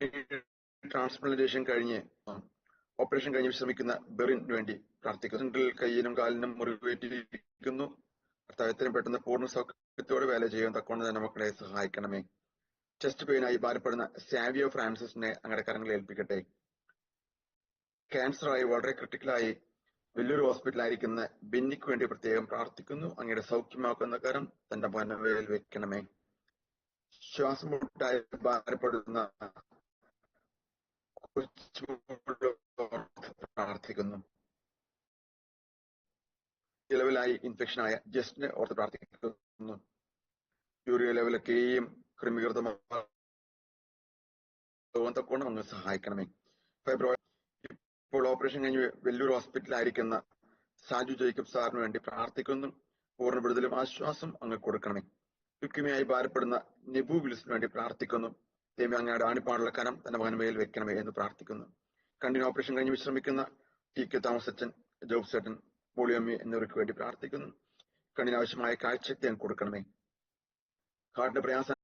Transplantation കഴിഞ്ഞ് operation കഴിഞ്ഞ് വിശ്രമിക്കുന്ന ബെറിന് വേണ്ടി പ്രാർത്ഥിക്കുന്നു. കയ്യിലും കാലിനും മുറിവേറ്റിരിക്കുന്നു. കർത്താവ് എത്രയും പെട്ടെന്ന് പൂർണ സൗഖ്യത്തോടെ വേല ചെയ്യാൻ തക്കോണം തന്നെ മക്കളെ സഹായിക്കണമേ. ചെസ്റ്റ് പെയിനായി ഭാരപ്പെടുന്ന സാവിയോ ഫ്രാൻസിസിനെ അങ്ങയുടെ കരങ്ങളിൽ ഏൽപ്പിക്കട്ടെ. ക്യാൻസറായി വളരെ ക്രിട്ടിക്കലായി വലിയൊരു ഹോസ്പിറ്റലായിരിക്കുന്ന ബിന്നിക്ക് വേണ്ടി പ്രത്യേകം പ്രാർത്ഥിക്കുന്നു. അങ്ങയുടെ സൗഖ്യമാക്കുന്ന കരം തന്റെ മനവേൽ വെക്കണമേ. ശ്വാസം മുട്ടായി ഭാരപ്പെടുന്ന പ്രാർത്ഥിക്കുന്നു. ചിലവിലായി ഇൻഫെക്ഷൻ ആയ ജസ്റ്റിനെ ഓർത്ത് പ്രാർത്ഥിക്കുന്നു. യൂറിയ ലെവലൊക്കെയും ക്രമീകൃതമാകാൻ ഒന്ന് സഹായിക്കണമേ. ഫെബ്രുവരി ഇപ്പോൾ ഓപ്പറേഷൻ കഴിഞ്ഞ് വലിയൊരു ഹോസ്പിറ്റലായിരിക്കുന്ന സാജു ജേക്കബ് സാറിന് വേണ്ടി പ്രാർത്ഥിക്കുന്നു. പൂർണ വിടുതലും ആശ്വാസം അങ്ങ് കൊടുക്കണമേ. യുക്തിമയായി ഭാരപ്പെടുന്ന നെബു വിൽസിന് വേണ്ടി പ്രാർത്ഥിക്കുന്നു. ദൈവം അങ്ങയുടെ ആണിപ്പാടുള്ള കരം തന്റെ മകനുമേൽ വെക്കണമേ എന്ന് പ്രാർത്ഥിക്കുന്നു. കണ്ടിന്യൂ ഓപ്പറേഷൻ കഴിഞ്ഞ് വിശ്രമിക്കുന്ന ടി കെ താമസച്ചൻ ജോബ് സേട്ടൻ പോളിയമ്മി എന്നിവർക്ക് വേണ്ടി പ്രാർത്ഥിക്കുന്നു. കണ്ണിന് ആവശ്യമായ കാഴ്ചശക്തി അങ്ങ് കൊടുക്കണമേ. ഹാർട്ടിന്റെ പ്രയാസം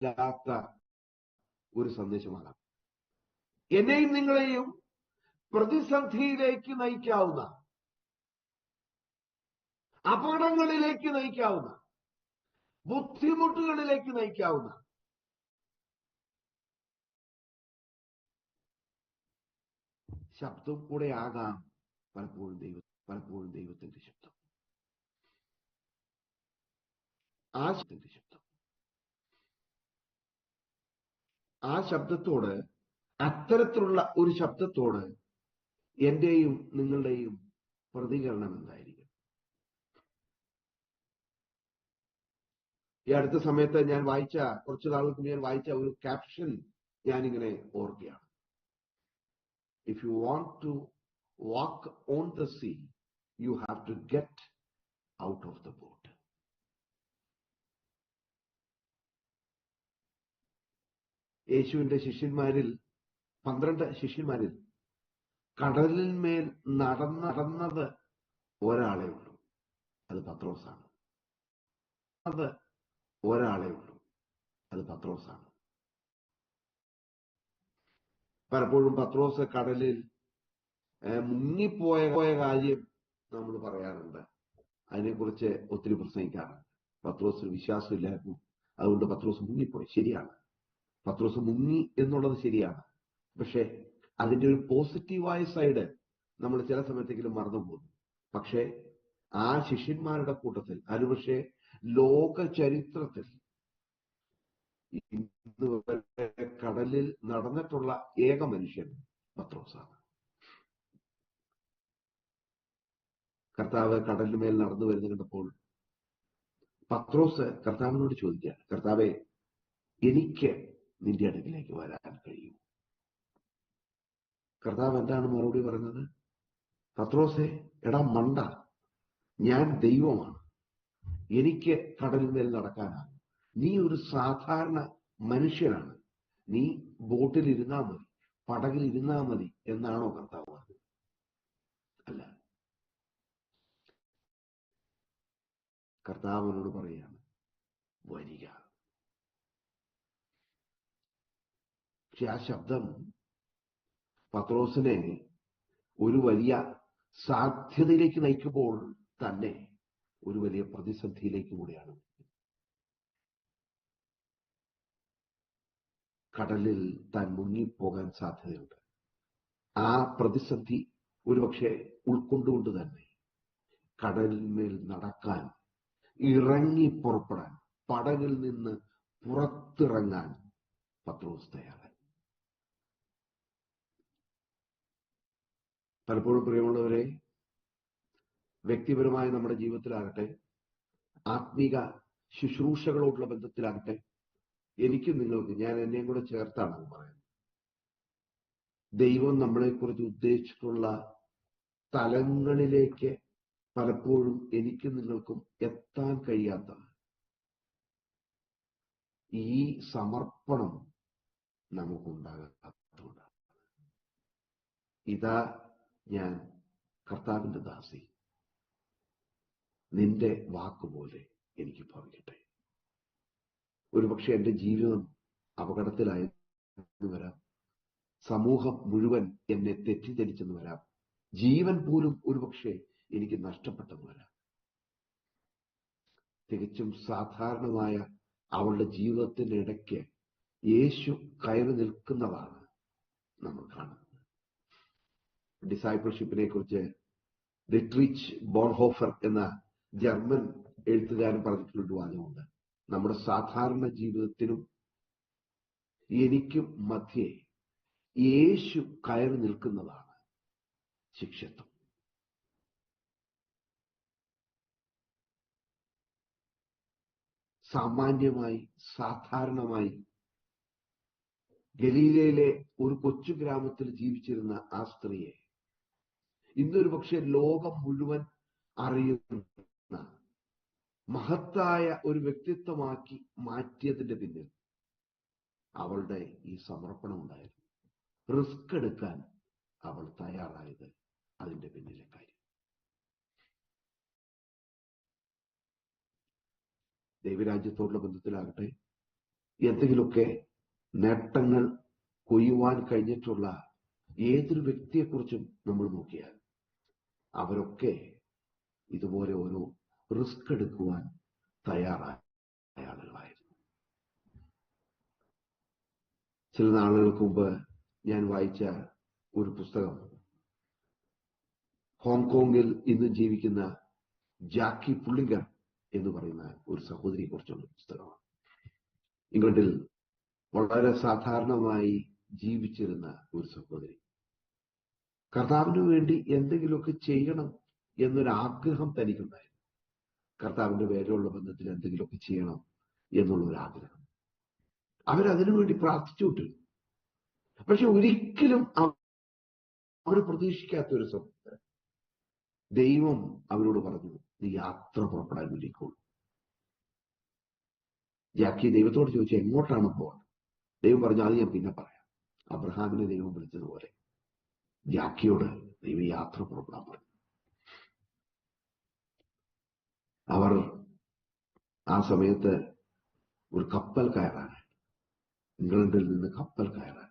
ഇല്ലാത്ത ഒരു സന്ദേശമാണ്. എന്നെയും നിങ്ങളെയും പ്രതിസന്ധിയിലേക്ക് നയിക്കാവുന്ന അപകടങ്ങളിലേക്ക് നയിക്കാവുന്ന ബുദ്ധിമുട്ടുകളിലേക്ക് നയിക്കാവുന്ന ശബ്ദം കൂടെ ആകാം പലപ്പോഴും ദൈവ പലപ്പോഴും ദൈവത്തിന്റെ ശബ്ദം. ആ ശബ്ദത്തിന്റെ ശബ്ദം. ആ ശബ്ദത്തോട് അത്തരത്തിലുള്ള ഒരു ശബ്ദത്തോട് എന്റെയും നിങ്ങളുടെയും പ്രതികരണം എന്തായിരിക്കും? ഈ അടുത്ത സമയത്ത് ഞാൻ വായിച്ച കുറച്ചു നാളുകൾക്ക് ഞാൻ വായിച്ച ഒരു ക്യാപ്ഷൻ ഞാനിങ്ങനെ ഓർക്കുകയാണ്. If you want to walk on the sea you have to get out of the boat യേശുവിന്റെ ശിഷ്യന്മാരിൽ പന്ത്രണ്ട് ശിഷ്യന്മാരിൽ കടലിന്മേൽ നടന്നടന്നത് ഒരാളെ ഉള്ളൂ. അത് പത്രോസാണ്. അത് ഒരാളെ ഉള്ളൂ. അത് പത്രോസാണ്. പലപ്പോഴും പത്രോസ് കടലിൽ മുങ്ങിപ്പോയ പോയ കാര്യം നമ്മൾ പറയാറുണ്ട്. അതിനെക്കുറിച്ച് ഒത്തിരി പ്രസംഗിക്കാറുണ്ട്. പത്രോസിന് വിശ്വാസമില്ലായിരുന്നു അതുകൊണ്ട് പത്രോസ് മുങ്ങിപ്പോയി. ശരിയാണ്. പത്രോസ് മുങ്ങി എന്നുള്ളത് ശരിയാണ്. പക്ഷെ അതിന്റെ ഒരു പോസിറ്റീവായ സൈഡ് നമ്മൾ ചില സമയത്തെങ്കിലും മറന്നു പോകുന്നു പക്ഷെ ആ ശിഷ്യന്മാരുടെ കൂട്ടത്തിൽ ഒരുപക്ഷെ ലോക ചരിത്രത്തിൽ കടലിൽ നടന്നിട്ടുള്ള ഏക മനുഷ്യൻ പത്രോസാണ്. കർത്താവ് കടലിന് മേൽ നടന്നു വരുന്നപ്പോൾ കണ്ടപ്പോൾ പത്രോസ് കർത്താവിനോട് ചോദിക്കുകയാണ് കർത്താവെ എനിക്ക് നിന്റെ അടുക്കിലേക്ക് വരാൻ കഴിയും. കർത്താവ് എന്താണ് മറുപടി പറഞ്ഞത്? പത്രോസെ എടാ മണ്ട ഞാൻ ദൈവമാണ്. എനിക്ക് കടലിന്മേൽ നടക്കാനാണ്. നീ ഒരു സാധാരണ മനുഷ്യനാണ്. നീ ബോട്ടിൽ ഇരുന്നാ മതി പടകിൽ ഇരുന്നാ മതി എന്നാണോ കർത്താവ് പറഞ്ഞത്? അല്ല. കർത്താവിനോട് പറയാണ് വരിക. പക്ഷെ ആ ശബ്ദം പത്രോസിനെ ഒരു വലിയ സാധ്യതയിലേക്ക് നയിക്കുമ്പോൾ തന്നെ ഒരു വലിയ പ്രതിസന്ധിയിലേക്ക് കൂടിയാണ് കടലിൽ താൻ മുങ്ങിപ്പോകാൻ സാധ്യതയുണ്ട്. ആ പ്രതിസന്ധി ഒരുപക്ഷെ ഉൾക്കൊണ്ടുകൊണ്ട് തന്നെ കടലിന്മേൽ നടക്കാൻ ഇറങ്ങി പുറപ്പെടാൻ പടകിൽ നിന്ന് പുറത്തിറങ്ങാൻ പത്രോസ് തയ്യാറായി. പലപ്പോഴും പ്രിയമുള്ളവരെ വ്യക്തിപരമായ നമ്മുടെ ജീവിതത്തിലാകട്ടെ ആത്മീക ശുശ്രൂഷകളോടുള്ള ബന്ധത്തിലാകട്ടെ എനിക്കും നിങ്ങൾക്ക് ഞാൻ എന്നെയും കൂടെ ചേർത്താണ് പറയുന്നത്. ദൈവം നമ്മളെക്കുറിച്ച് ഉദ്ദേശിച്ചിട്ടുള്ള തലങ്ങളിലേക്ക് പലപ്പോഴും എനിക്കും നിങ്ങൾക്കും എത്താൻ കഴിയാത്ത ഈ സമർപ്പണം നമുക്കുണ്ടാകാത്തതുകൊണ്ടാണ്. ഇതാ ഞാൻ കർത്താവിന്റെ ദാസി. നിന്റെ വാക്കുപോലെ എനിക്ക് ഭവിക്കട്ടെ. ഒരുപക്ഷെ എന്റെ ജീവിതം അപകടത്തിലായെന്ന് വരാം. സമൂഹം മുഴുവൻ എന്നെ തെറ്റിദ്ധരിച്ചെന്ന് വരാം. ജീവൻ പോലും ഒരുപക്ഷെ എനിക്ക് നഷ്ടപ്പെട്ടെന്ന് വരാം. തികച്ചും സാധാരണമായ അവളുടെ ജീവിതത്തിനിടയ്ക്ക് യേശു കയറി നിൽക്കുന്നതാണ് നമ്മൾ കാണുന്നത്. ഡിസൈപ്പിൾഷിപ്പിനെ കുറിച്ച് റിട്രിച്ച് ബോൺഹോഫർ എന്ന ജർമ്മൻ എഴുത്തുകാരൻ പറഞ്ഞിട്ടുള്ള വാചകമുണ്ട്. നമ്മുടെ സാധാരണ ജീവിതത്തിനും എനിക്കും മധ്യേ യേശു കയറി നിൽക്കുന്നതാണ് ശിക്ഷത്വം. സാമാന്യമായി സാധാരണമായി ഗലീലയിലെ ഒരു കൊച്ചു ഗ്രാമത്തിൽ ജീവിച്ചിരുന്ന ആ സ്ത്രീയെ ഇന്നൊരു പക്ഷെ ലോകം മുഴുവൻ അറിയുന്ന മഹത്തായ ഒരു വ്യക്തിത്വമാക്കി മാറ്റിയതിന്റെ പിന്നിൽ അവളുടെ ഈ സമർപ്പണം ഉണ്ടായിരുന്നു. റിസ്ക് എടുക്കാൻ അവൾ തയ്യാറായത് അതിന്റെ പിന്നിലെ കാര്യം. ദൈവരാജ്യത്തോടുള്ള ബന്ധത്തിലാകട്ടെ എന്തെങ്കിലുമൊക്കെ നേട്ടങ്ങൾ കൊയ്യുവാൻ കഴിഞ്ഞിട്ടുള്ള ഏതൊരു വ്യക്തിയെക്കുറിച്ചും നമ്മൾ നോക്കിയാൽ അവരൊക്കെ ഇതുപോലെ ഒരു റിസ്ക് എടുക്കുവാൻ തയ്യാറായ ആളുകളായിരുന്നു. ചില നാളുകൾക്ക് മുമ്പ് ഞാൻ വായിച്ച ഒരു പുസ്തകം ഹോങ്കോങ്ങിൽ ഇന്ന് ജീവിക്കുന്ന ജാക്കി പുള്ളിങ്കർ എന്ന് പറയുന്ന ഒരു സഹോദരിയെ കുറിച്ചുള്ള പുസ്തകമാണ്. ഇംഗ്ലണ്ടിൽ വളരെ സാധാരണമായി ജീവിച്ചിരുന്ന ഒരു സഹോദരി. കർത്താവിന് വേണ്ടി എന്തെങ്കിലുമൊക്കെ ചെയ്യണം എന്നൊരു ആഗ്രഹം തനിക്കുണ്ടായിരുന്നു. കർത്താവിന്റെ പേരുള്ള ബന്ധത്തിൽ എന്തെങ്കിലുമൊക്കെ ചെയ്യണം എന്നുള്ള ഒരു ആഗ്രഹം അവരതിനു വേണ്ടി പ്രാർത്ഥിച്ചുവിട്ടിരുന്നു പക്ഷെ ഒരിക്കലും അവർ പ്രതീക്ഷിക്കാത്ത ഒരു സംഭവം ദൈവം അവരോട് പറഞ്ഞു നീ യാത്ര പുറപ്പെടാൻ വേണ്ടിക്കോളൂ. ജാക്കി ദൈവത്തോട് ചോദിച്ചു എങ്ങോട്ടാണ് പോകുന്നത് ദൈവം പറഞ്ഞു അത് ഞാൻ പിന്നെ പറയാം. അബ്രഹാമിനെ ദൈവം വിളിച്ചതുപോലെ ജാക്കിയോട് ദൈവയാത്ര പുറപ്പെടാൻ പറഞ്ഞു അവർ ആ സമയത്ത് ഒരു കപ്പൽ കയറാൻ ഇംഗ്ലണ്ടിൽ നിന്ന് കപ്പൽ കയറാൻ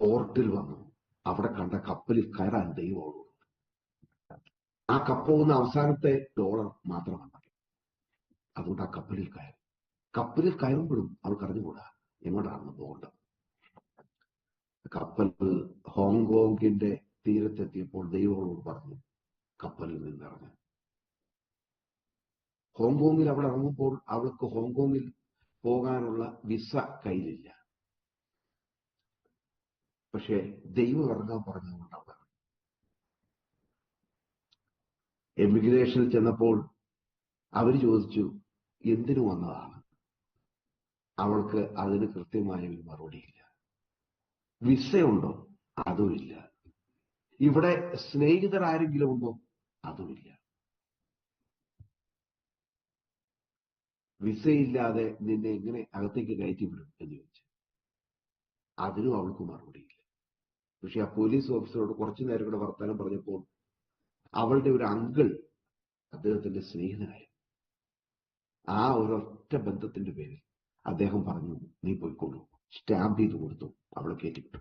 പോർട്ടിൽ വന്നു. അവിടെ കണ്ട കപ്പലിൽ കയറാൻ ദൈവം ആ കപ്പ് പോകുന്ന അവസാനത്തെ ഡോളർ മാത്രമാണ് അതുകൊണ്ട് ആ കപ്പലിൽ കയറി. കപ്പലിൽ കയറുമ്പോഴും അവൾക്ക് അറിഞ്ഞുകൂടാ എങ്ങോട്ടാണ് പോകേണ്ടത് കപ്പൽ ഹോങ്കോങ്ങിന്റെ തീരത്തെത്തിയപ്പോൾ ദൈവങ്ങളോട് പറഞ്ഞു കപ്പലിൽ നിന്നിറങ്ങി ഹോങ്കോങ്ങിൽ അവിടെ ഇറങ്ങുമ്പോൾ അവൾക്ക് ഹോങ്കോങ്ങിൽ പോകാനുള്ള വിസ കയ്യിലില്ല. പക്ഷെ ദൈവം ഇറങ്ങാൻ പറഞ്ഞതുകൊണ്ട് അവിടെ എമിഗ്രേഷനിൽ ചെന്നപ്പോൾ അവർ ചോദിച്ചു എന്തിനു വന്നതാണ്? അവൾക്ക് അതിന് കൃത്യമായ ഒരു മറുപടിയില്ല വിസയുണ്ടോ അതുമില്ല ഇവിടെ സ്നേഹിതർ ആരെങ്കിലും ഉണ്ടോ? അതുമില്ല വിസയില്ലാതെ നിന്നെ എങ്ങനെ അകത്തേക്ക് കയറ്റി വിടും എന്ന് ചോദിച്ചു. അതിനും അവൾക്ക് മറുപടിയില്ല പക്ഷെ ആ പോലീസ് ഓഫീസറോട് കുറച്ചു നേരം കൂടെ വർത്തമാനം പറഞ്ഞപ്പോൾ അവളുടെ ഒരു അങ്കിൾ അദ്ദേഹത്തിന്റെ സ്നേഹിതനായിരുന്നു. ആ ഒരൊറ്റ ബന്ധത്തിന്റെ പേരിൽ അദ്ദേഹം പറഞ്ഞു നീ പോയിക്കൊള്ളു സ്റ്റാമ്പ് ചെയ്ത് കൊടുത്തു. അവളെ കയറ്റിവിട്ടു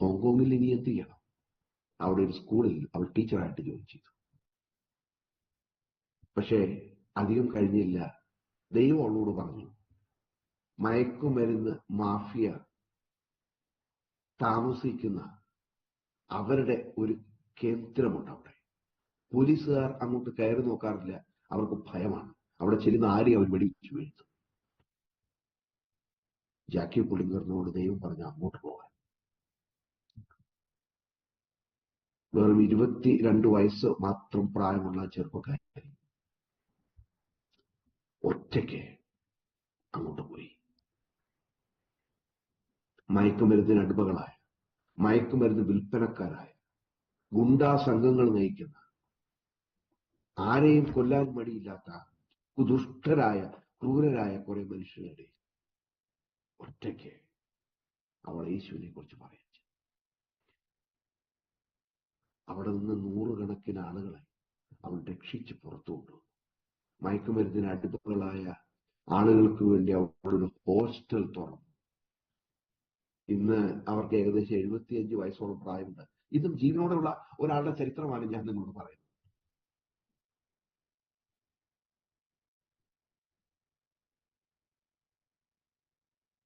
ഹോങ്കോങ്ങിൽ ഇനി എന്ത് ചെയ്യണം? അവിടെ ഒരു സ്കൂളിൽ അവൾ ടീച്ചറായിട്ട് ജോലി ചെയ്തു. പക്ഷേ അധികം കഴിഞ്ഞില്ല. ദൈവം അവളോട് പറഞ്ഞു മയക്കുമരുന്ന് മാഫിയ താമസിക്കുന്ന അവരുടെ ഒരു കേന്ദ്രമുണ്ട് അവിടെ. പോലീസുകാർ അങ്ങോട്ട് കയറി നോക്കാറില്ല. അവർക്ക് ഭയമാണ്. അവിടെ ചെല്ലുന്ന ആരെയും അവർ വെടിച്ചു വീഴ്ത്തും. ജാക്കി പുളിങ്കറിനോട് ദൈവം പറഞ്ഞു അങ്ങോട്ട് പോകാൻ. വെറും ഇരുപത്തി രണ്ട് വയസ്സ് മാത്രം പ്രായമുള്ള ചെറുപ്പക്കാരി ഒറ്റയ്ക്ക് അങ്ങോട്ട് പോയി. മയക്കുമരുന്നിന് അടിമകളായ മയക്കുമരുന്ന് വിൽപ്പനക്കാരായ ഗുണ്ടാ സംഘങ്ങൾ നയിക്കുന്ന ആരെയും കൊല്ലാൻ മടിയില്ലാത്ത കുദുഷ്ടരായ ക്രൂരരായ കുറെ മനുഷ്യരുടെ ഒറ്റയ്ക്ക് അവൾ യേശുവിനെ കുറിച്ച് പറയാൻ അവിടെ നിന്ന് നൂറുകണക്കിന് ആളുകളെ അവൾ രക്ഷിച്ച് പുറത്തു കൊണ്ടുവന്നു. മയക്കുമരുന്നിന് അടുപ്പുകളായ ആളുകൾക്ക് വേണ്ടി അവളൊരു ഹോസ്റ്റൽ തുറന്നു. ഇന്ന് അവർക്ക് ഏകദേശം എഴുപത്തിയഞ്ച് വയസ്സോളം പ്രായമുണ്ട്. ഇതും ജീവനോടുള്ള ഒരാളുടെ ചരിത്രമാണ് ഞാൻ നിങ്ങളോട് പറയുന്നത്.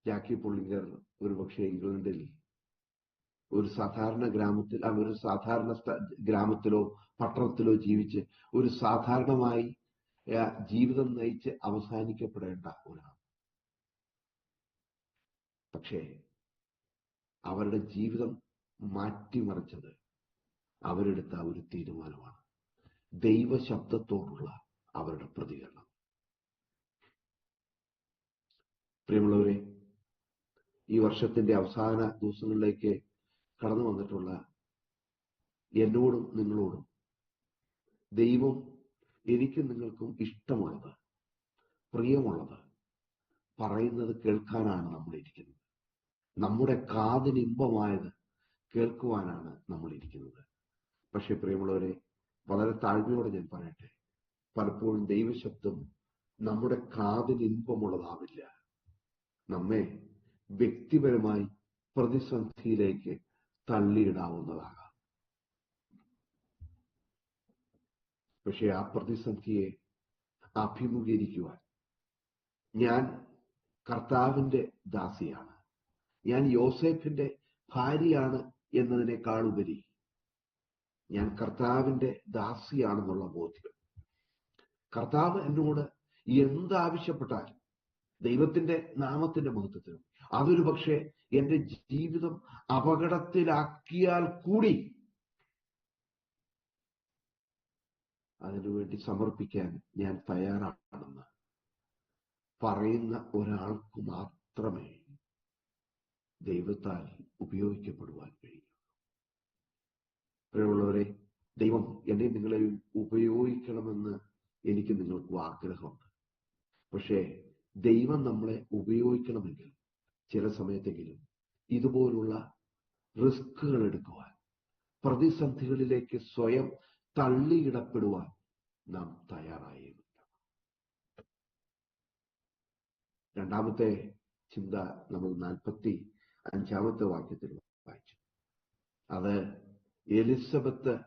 ജാക്കി പുള്ളിങ്കർ ഒരു പക്ഷേ ഇംഗ്ലണ്ടിൽ ഒരു സാധാരണ ഗ്രാമത്തിൽ ഒരു സാധാരണ ഗ്രാമത്തിലോ പട്ടണത്തിലോ ജീവിച്ച് ഒരു സാധാരണമായി ജീവിതം നയിച്ച് അവസാനിക്കപ്പെടേണ്ട ഒരാൾ. പക്ഷേ അവരുടെ ജീവിതം മാറ്റിമറിച്ചത് അവരെടുത്ത ഒരു തീരുമാനമാണ്. ദൈവശബ്ദത്തോടുള്ള അവരുടെ പ്രതികരണം. പ്രിയമുള്ളവരെ ഈ വർഷത്തിന്റെ അവസാന ദിവസങ്ങളിലേക്ക് കടന്നു വന്നിട്ടുള്ള എന്നോടും നിങ്ങളോടും ദൈവം എനിക്കും നിങ്ങൾക്കും ഇഷ്ടമുള്ളത് പ്രിയമുള്ളത് പറയുന്നത് കേൾക്കാനാണ് നമ്മൾ ഇരിക്കുന്നത് നമ്മുടെ കാതിന് ഇമ്പമായത് കേൾക്കുവാനാണ് നമ്മൾ ഇരിക്കുന്നത് പക്ഷെ പ്രിയമുള്ളവരെ വളരെ താഴ്മയോടെ ഞാൻ പറയട്ടെ. പലപ്പോഴും ദൈവശബ്ദം നമ്മുടെ കാതിന് ഇമ്പമുള്ളതാവില്ല. നമ്മെ വ്യക്തിപരമായി പ്രതിസന്ധിയിലേക്ക് തള്ളിയിടാവുന്നതാകാം. പക്ഷെ ആ പ്രതിസന്ധിയെ അഭിമുഖീകരിക്കുവാൻ ഞാൻ കർത്താവിന്റെ ദാസിയാണ്. ഞാൻ യോസേഫിന്റെ ഭാര്യയാണ് എന്നതിനേക്കാൾ ഉപരി ഞാൻ കർത്താവിന്റെ ദാസിയാണെന്നുള്ള ബോധ്യം. കർത്താവ് എന്നോട് എന്താവശ്യപ്പെട്ടാലും ദൈവത്തിന്റെ നാമത്തിന്റെ മഹത്വത്തിനും അതൊരു പക്ഷേ എന്റെ ജീവിതം അപകടത്തിലാക്കിയാൽ കൂടി അതിനുവേണ്ടി സമർപ്പിക്കാൻ ഞാൻ തയ്യാറാണെന്ന് പറയുന്ന ഒരാൾക്ക് മാത്രമേ ദൈവത്താൽ ഉപയോഗിക്കപ്പെടുവാൻ കഴിയൂ. പ്രിയമുള്ളവരെ ദൈവം എന്നെ നിങ്ങളെ ഉപയോഗിക്കണമെന്ന് എനിക്ക് നിങ്ങൾക്ക് ആഗ്രഹമുണ്ട്. പക്ഷേ ദൈവം നമ്മളെ ഉപയോഗിക്കണമെങ്കിൽ ചില സമയത്തെങ്കിലും ഇതുപോലുള്ള റിസ്കുകൾ എടുക്കുവാൻ പ്രതിസന്ധികളിലേക്ക് സ്വയം തള്ളിയിടപ്പെടുവാൻ നാം തയ്യാറായിരുന്നു രണ്ടാമത്തെ ചിന്ത നമ്മൾ നാൽപ്പത്തി അഞ്ചാമത്തെ വാക്യത്തിൽ വായിച്ചു. അത് എലിസബത്ത്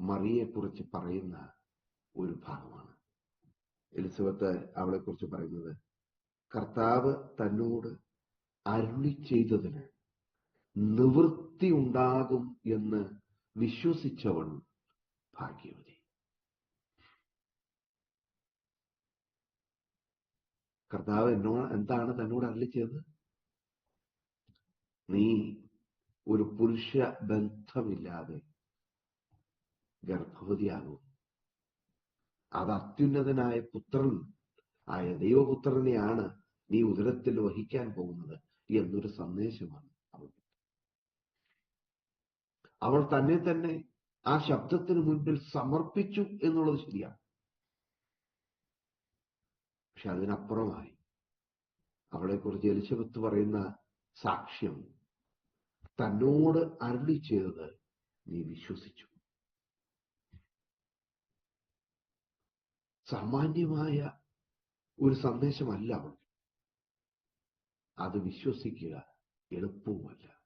മറിയെ കുറിച്ച് പറയുന്ന ഒരു ഭാഗമാണ്. എലിസബത്ത് അവളെ കുറിച്ച് പറയുന്നത് കർത്താവ് തന്നോട് അരുളി ചെയ്തതിന് നിവൃത്തി ഉണ്ടാകും എന്ന് വിശ്വസിച്ചവൾ ഭാഗ്യവതി. കർത്താവ് എന്നോട് എന്താണ് തന്നോട് അരളി ചെയ്തത്? നീ ഒരു പുരുഷ ബന്ധമില്ലാതെ ഗർഭവതിയാകും. അത് അത്യുന്നതനായ പുത്രൻ ആയ ദൈവപുത്രനെയാണ് നീ ഉദരത്തിൽ വഹിക്കാൻ പോകുന്നത് എന്നൊരു സന്ദേശമാണ് അവൾ അവൾ തന്നെ തന്നെ ആ ശബ്ദത്തിന് മുൻപിൽ സമർപ്പിച്ചു എന്നുള്ളത് ശരിയാണ്. പക്ഷെ അതിനപ്പുറമായി അവളെക്കുറിച്ച് എലിസബത്ത് പറയുന്ന സാക്ഷ്യം തന്നോട് അരുളി ചെയ്തത് നീ വിശ്വസിച്ചു. സാമാന്യമായ ഒരു സന്ദേശമല്ല അത് വിശ്വസിക്കുക എളുപ്പവുമല്ല.